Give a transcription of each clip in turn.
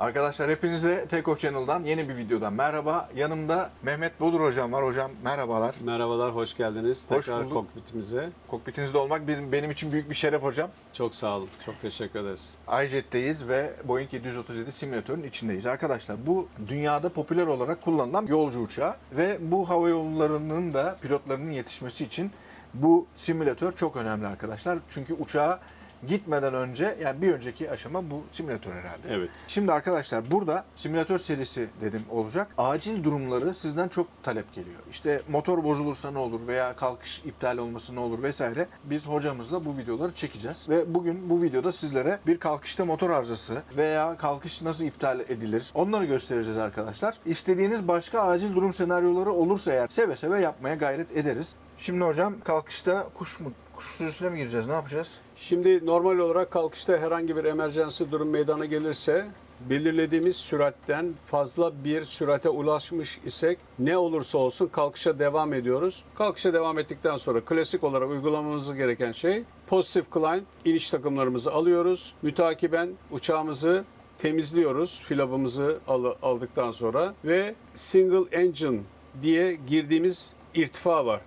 Arkadaşlar hepinize Teko Channel'dan yeni bir videodan merhaba. Yanımda Mehmet Bodur hocam var. Hocam merhabalar. Merhabalar, hoş geldiniz. Hoş Tekrar bulduk. kokpitimize. Kokpitinizde olmak benim, benim için büyük bir şeref hocam. Çok sağ olun, çok teşekkür ederiz. iJet'teyiz ve Boeing 737 simülatörün içindeyiz. Arkadaşlar bu dünyada popüler olarak kullanılan yolcu uçağı ve bu hava yollarının da pilotlarının yetişmesi için bu simülatör çok önemli arkadaşlar. Çünkü uçağa gitmeden önce yani bir önceki aşama bu simülatör herhalde. Evet. Şimdi arkadaşlar burada simülatör serisi dedim olacak. Acil durumları sizden çok talep geliyor. İşte motor bozulursa ne olur veya kalkış iptal olması ne olur vesaire. Biz hocamızla bu videoları çekeceğiz. Ve bugün bu videoda sizlere bir kalkışta motor arızası veya kalkış nasıl iptal edilir onları göstereceğiz arkadaşlar. İstediğiniz başka acil durum senaryoları olursa eğer seve seve yapmaya gayret ederiz. Şimdi hocam kalkışta kuş mu kuş sürüsüne mi gireceğiz? Ne yapacağız? Şimdi normal olarak kalkışta herhangi bir emerjansı durum meydana gelirse belirlediğimiz süratten fazla bir sürate ulaşmış isek ne olursa olsun kalkışa devam ediyoruz. Kalkışa devam ettikten sonra klasik olarak uygulamamız gereken şey pozitif climb iniş takımlarımızı alıyoruz. Mütakiben uçağımızı temizliyoruz filabımızı al- aldıktan sonra ve single engine diye girdiğimiz irtifa var.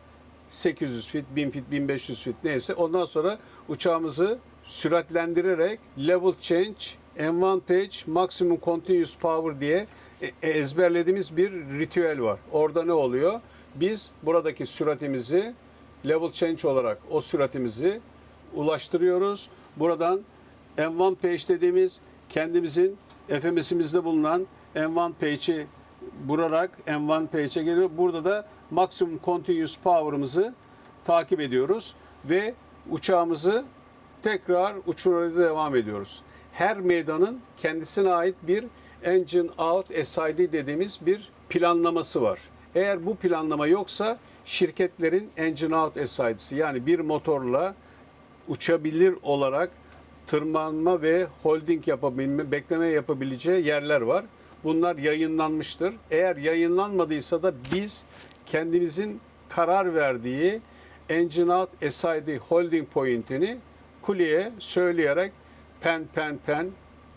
800 fit, 1000 fit, 1500 fit neyse. Ondan sonra uçağımızı süratlendirerek level change, M1 page, maximum continuous power diye e- ezberlediğimiz bir ritüel var. Orada ne oluyor? Biz buradaki süratimizi level change olarak o süratimizi ulaştırıyoruz. Buradan M1 page dediğimiz kendimizin FMS'imizde bulunan M1 page'i vurarak M1 page'e geliyor. Burada da maksimum continuous power'ımızı takip ediyoruz ve uçağımızı tekrar uçurmaya devam ediyoruz. Her meydanın kendisine ait bir engine out SID dediğimiz bir planlaması var. Eğer bu planlama yoksa şirketlerin engine out SID'si yani bir motorla uçabilir olarak tırmanma ve holding yapabilme, bekleme yapabileceği yerler var. Bunlar yayınlanmıştır. Eğer yayınlanmadıysa da biz kendimizin karar verdiği Engine Out SID Holding Point'ini kuleye söyleyerek pen pen pen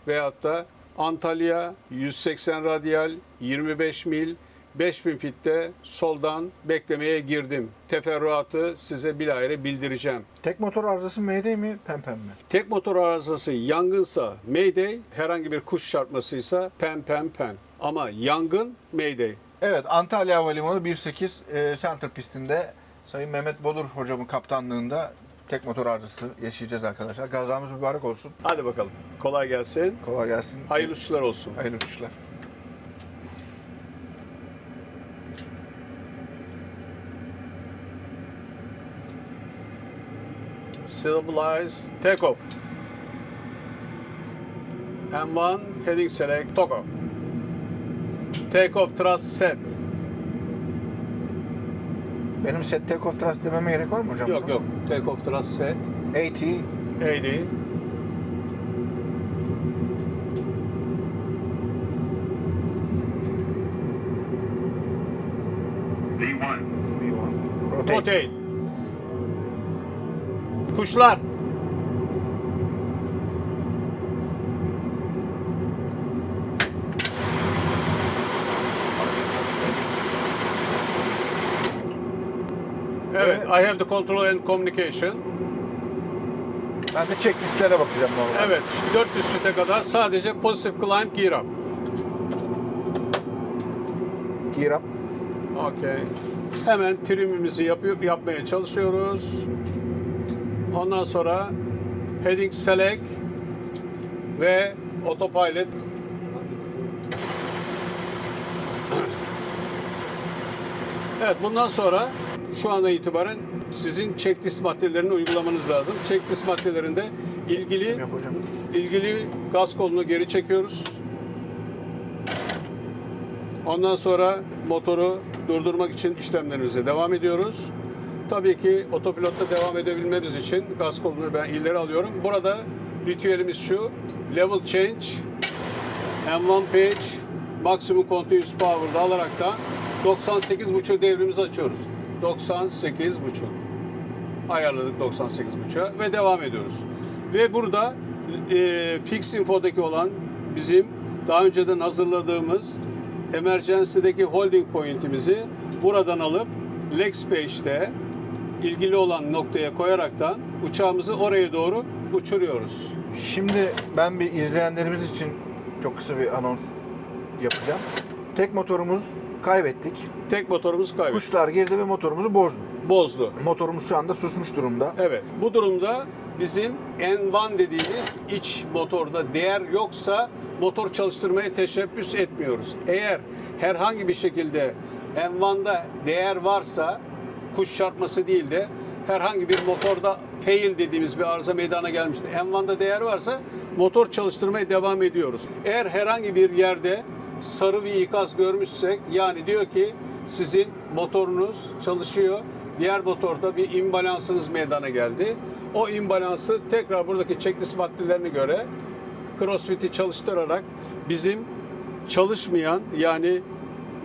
veyahut da Antalya 180 radyal 25 mil 5000 fitte soldan beklemeye girdim. Teferruatı size bilahare bildireceğim. Tek motor arızası MD mi pempen mi? Tek motor arızası yangınsa Mayday, herhangi bir kuş çarpmasıysa pen pen pen. Ama yangın Mayday. Evet Antalya Havalimanı 18 e, center pistinde Sayın Mehmet Bodur hocamın kaptanlığında tek motor arızası yaşayacağız arkadaşlar. Gazamız mübarek olsun. Hadi bakalım. Kolay gelsin. Kolay gelsin. Hayırlı uçuşlar olsun. Hayırlı uçuşlar. Stabilize. Take off. M1 heading select. Toggle. Take off thrust set. Benim set take off thrust dememe gerek var mı hocam? Yok yok. Take off thrust set. 80 80. V1. V1 rotate. Rotate. Kuşlar. Evet, I have the control and communication. Ben de checklistlere bakacağım normal. Evet, 400 fite kadar sadece positive climb gear up. Gear up. Okey. Hemen trimimizi yapıyor, yapmaya çalışıyoruz. Ondan sonra heading select ve autopilot Evet bundan sonra şu ana itibaren sizin checklist maddelerini uygulamanız lazım. Checklist maddelerinde ilgili ilgili gaz kolunu geri çekiyoruz. Ondan sonra motoru durdurmak için işlemlerimize devam ediyoruz. Tabii ki otopilotta devam edebilmemiz için gaz kolunu ben ileri alıyorum. Burada ritüelimiz şu. Level change, M1 page, maximum continuous power'da alarak da 98.5 devrimizi açıyoruz. 98.5 ayarladık 98.5'a ve devam ediyoruz. Ve burada e, Fix Info'daki olan bizim daha önceden hazırladığımız emergency'deki holding point'imizi buradan alıp leg page'de ilgili olan noktaya koyaraktan uçağımızı oraya doğru uçuruyoruz. Şimdi ben bir izleyenlerimiz için çok kısa bir anons yapacağım. Tek motorumuz kaybettik. Tek motorumuzu kaybettik. Kuşlar girdi ve motorumuzu bozdu. Bozdu. Motorumuz şu anda susmuş durumda. Evet. Bu durumda bizim N1 dediğimiz iç motorda değer yoksa motor çalıştırmaya teşebbüs etmiyoruz. Eğer herhangi bir şekilde N1'da değer varsa kuş çarpması değil de herhangi bir motorda fail dediğimiz bir arıza meydana gelmişti. N1'da değer varsa motor çalıştırmaya devam ediyoruz. Eğer herhangi bir yerde sarı bir ikaz görmüşsek yani diyor ki sizin motorunuz çalışıyor. Diğer motorda bir imbalansınız meydana geldi. O imbalansı tekrar buradaki checklist maddelerine göre CrossFit'i çalıştırarak bizim çalışmayan yani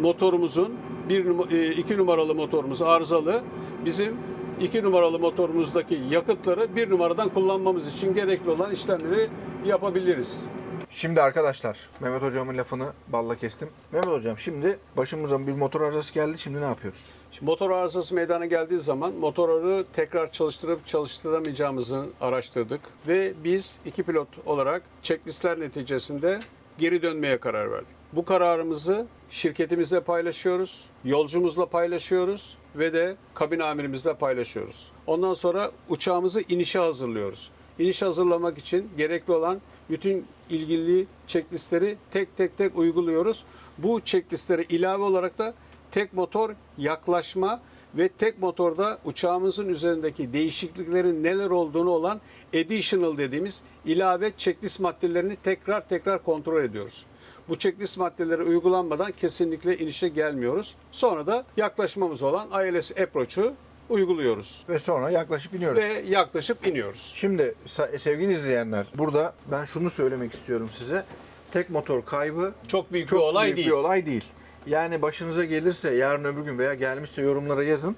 motorumuzun bir e, iki numaralı motorumuz arızalı bizim iki numaralı motorumuzdaki yakıtları bir numaradan kullanmamız için gerekli olan işlemleri yapabiliriz. Şimdi arkadaşlar Mehmet hocamın lafını balla kestim. Mehmet hocam şimdi başımıza bir motor arızası geldi. Şimdi ne yapıyoruz? Şimdi motor arızası meydana geldiği zaman motoru tekrar çalıştırıp çalıştıramayacağımızı araştırdık ve biz iki pilot olarak checklistler neticesinde geri dönmeye karar verdik. Bu kararımızı şirketimizle paylaşıyoruz, yolcumuzla paylaşıyoruz ve de kabin amirimizle paylaşıyoruz. Ondan sonra uçağımızı inişe hazırlıyoruz. İniş hazırlamak için gerekli olan bütün ilgili checklistleri tek tek tek uyguluyoruz. Bu checklistlere ilave olarak da tek motor yaklaşma ve tek motorda uçağımızın üzerindeki değişikliklerin neler olduğunu olan additional dediğimiz ilave checklist maddelerini tekrar tekrar kontrol ediyoruz. Bu checklist maddeleri uygulanmadan kesinlikle inişe gelmiyoruz. Sonra da yaklaşmamız olan ILS approach'u uyguluyoruz Ve sonra yaklaşıp iniyoruz. ve yaklaşıp iniyoruz. Şimdi sevgili izleyenler burada ben şunu söylemek istiyorum size. Tek motor kaybı Çok büyük çok bir olay büyük değil. bir olay değil. Yani başınıza gelirse yarın öbür gün veya gelmişse yorumlara yazın.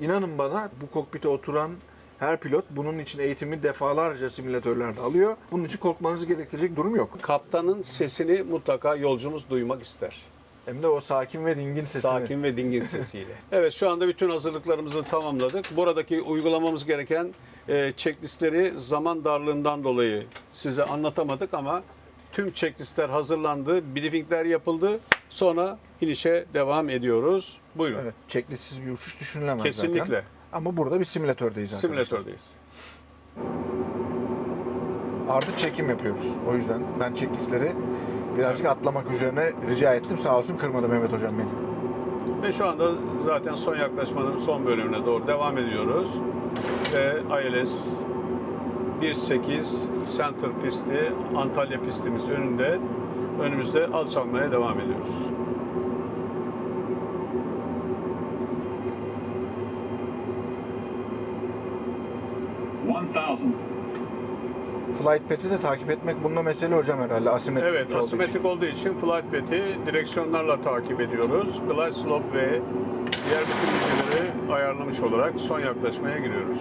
İnanın bana bu kokpite oturan her pilot bunun için eğitimi defalarca simülatörlerde alıyor. Bunun için korkmanızı gerektirecek durum yok. Kaptanın sesini mutlaka yolcumuz duymak ister. Hem de o sakin ve dingin sesini. Sakin ve dingin sesiyle. evet şu anda bütün hazırlıklarımızı tamamladık. Buradaki uygulamamız gereken e, checklistleri zaman darlığından dolayı size anlatamadık ama tüm checklistler hazırlandı, briefingler yapıldı. Sonra inişe devam ediyoruz. Buyurun. Evet, checklistsiz bir uçuş düşünülemez Kesinlikle. zaten. Ama burada bir simülatördeyiz arkadaşlar. Simülatördeyiz. Artı çekim yapıyoruz. O yüzden ben checklistleri birazcık atlamak üzerine rica ettim. Sağ olsun kırmadı Mehmet hocam beni. Ve şu anda zaten son yaklaşmanın son bölümüne doğru devam ediyoruz. Ve ILS 1.8 Center pisti, Antalya pistimiz önünde. Önümüzde alçalmaya devam ediyoruz. One thousand. Flight path'i de takip etmek bunda mesele hocam herhalde. Asimetrik Evet, olduğu için. asimetrik olduğu için flight path'i direksiyonlarla takip ediyoruz. Glide slope ve diğer bütün bilgileri ayarlamış olarak son yaklaşmaya giriyoruz.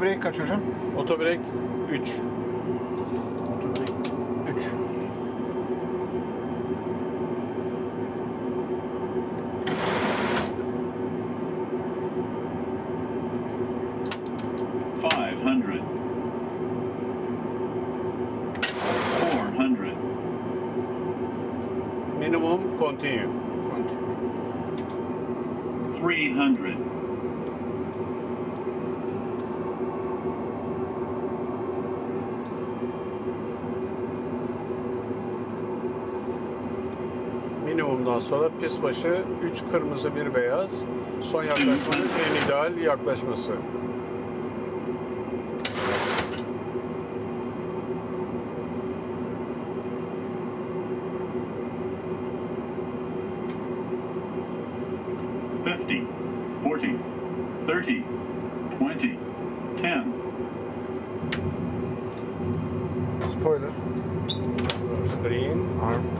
Motobrek kaç hocam? Otobreak 3. Motobrek 3. Five hundred. Four hundred. Minimum continue. Three hundred. minimumdan sonra pist başı 3 kırmızı bir beyaz son yaklaşmanın en ideal yaklaşması. Fifty, forty, thirty, twenty, ten. Spoiler. Screen. Arm.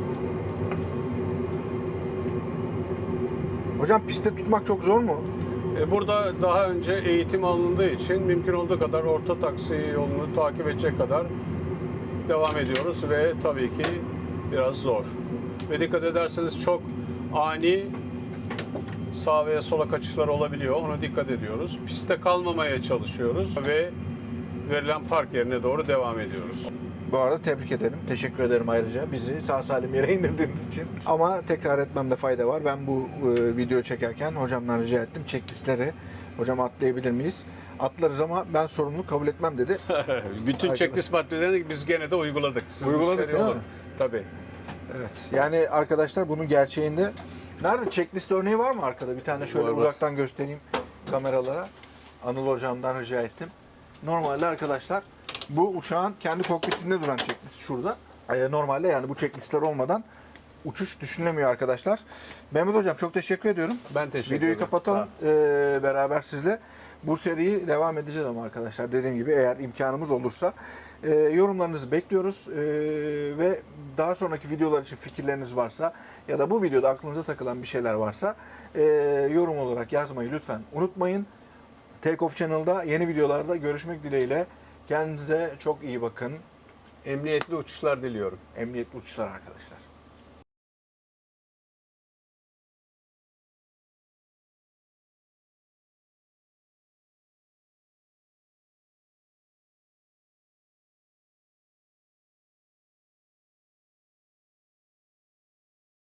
Hocam pistte tutmak çok zor mu? E, Burada daha önce eğitim alındığı için mümkün olduğu kadar orta taksi yolunu takip edecek kadar devam ediyoruz ve tabii ki biraz zor. Ve dikkat ederseniz çok ani sağ ve sola kaçışlar olabiliyor. Ona dikkat ediyoruz. Piste kalmamaya çalışıyoruz ve verilen park yerine doğru devam ediyoruz. Bu arada tebrik ederim. Teşekkür ederim ayrıca bizi sağ salim yere indirdiğiniz için. Ama tekrar etmemde fayda var. Ben bu e, video çekerken hocamdan rica ettim. Checklistleri hocam atlayabilir miyiz? Atlarız ama ben sorumluluk kabul etmem dedi. Bütün checklist maddelerini biz gene de uyguladık. Siz Uyguladık, müşteri değil mi? Tabii. Evet. Yani arkadaşlar bunun gerçeğinde nerede checklist örneği var mı arkada? Bir tane şöyle Var, var. uzaktan göstereyim kameralara. Anıl hocamdan rica ettim. Normalde arkadaşlar bu uçağın kendi kokpitinde duran checklist şurada. Ee, normalde yani bu checklistler olmadan uçuş düşünülemiyor arkadaşlar. Mehmet hocam çok teşekkür ediyorum. Ben teşekkür Videoyu ederim. kapatalım ee, beraber sizle. Bu seriyi devam edeceğiz ama arkadaşlar dediğim gibi eğer imkanımız olursa Ee, yorumlarınızı bekliyoruz Ee, ve daha sonraki videolar için fikirleriniz varsa ya da bu videoda aklınıza takılan bir şeyler varsa ee, yorum olarak yazmayı lütfen unutmayın. Take Off Channel'da yeni videolarda görüşmek dileğiyle. Kendinize çok iyi bakın. Emniyetli uçuşlar diliyorum. Emniyetli uçuşlar arkadaşlar.